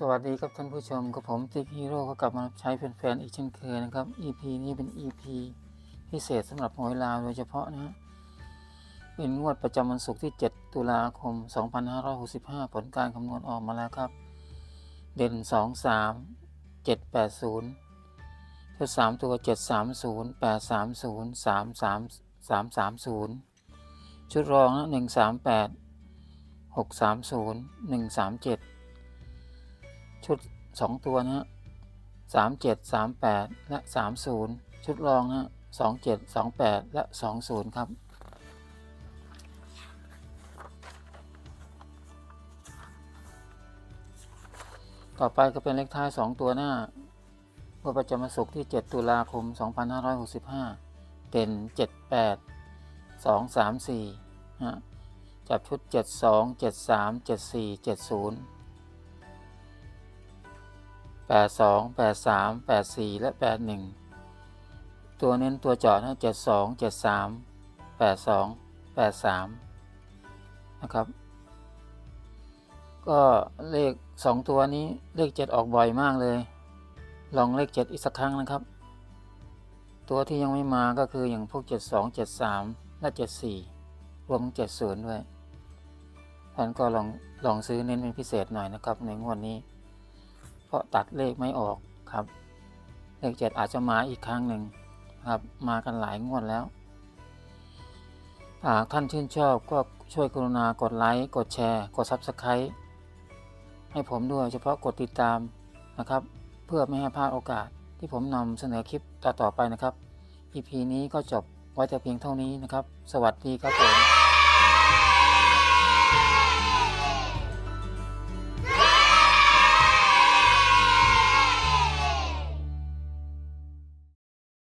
สวัสดีครับท่านผู้ชมกับผมติ๊กฮีโร่ก็กลับมาใช้แฟนๆอีกเช่นเคยนะครับ EP นี้เป็น EP พิเศษสำหรับหวยลาวโดยเฉพาะนะฮะเป็นงวดประจำวันศุกร์ที่ 7 ตุลาคม 2565 ผลการคำนวณออกมาแล้วครับ เด่น 2 3 7 8 0ชุด3ตัว 730 830 33 330 ชุดรองนะ138 630 137 ชุด 2 ตัวนะฮะสามเจ็ดสามแปดและสามศูนย์ชุดรองนะฮะสองเจ็ดสองแปดและสองศูนย์ครับต่อไปก็เป็นเลขท้าย 2 ตัวหน้าเมื่อประจำวันศุกร์ที่ 7 ตุลาคม 2565 เด่น 78 2 3 4ฮะจับชุด 72 73 74 70 แปดสองและแปดหนึ่งตัวเน้นตัวเจาะนะเจ็ดสองเจ็ดสามแปดสองแปดสามนะครับ ก็เลขสองตัวนี้เลขเจ็ดออกบ่อยมากเลย ลองเลขเจ็ดอีกสักครั้งนะครับ ตัวที่ยังไม่มาก็คืออย่างพวกเจ็ดสองเจ็ดสามและเจ็ดสี่รวมเจ็ดศูนย์ด้วยท่านก็ลองลองซื้อเน้นเป็นพิเศษหน่อยนะครับในงวดนี้ เพราะตัดเลขไม่ออกครับ เลขเจ็ดอาจจะมาอีกครั้งหนึ่งครับมากันหลายงวดแล้วหากท่านชื่นชอบก็ช่วยกรุณากดไลค์ กดแชร์ กด Subscribe ให้ผมด้วยเฉพาะกดติดตามนะครับ เพื่อไม่ให้พลาดโอกาสที่ผมนำเสนอคลิปต่อๆไปนะครับ EP นี้ก็จบไว้แต่เพียงเท่านี้นะครับ สวัสดีครับผม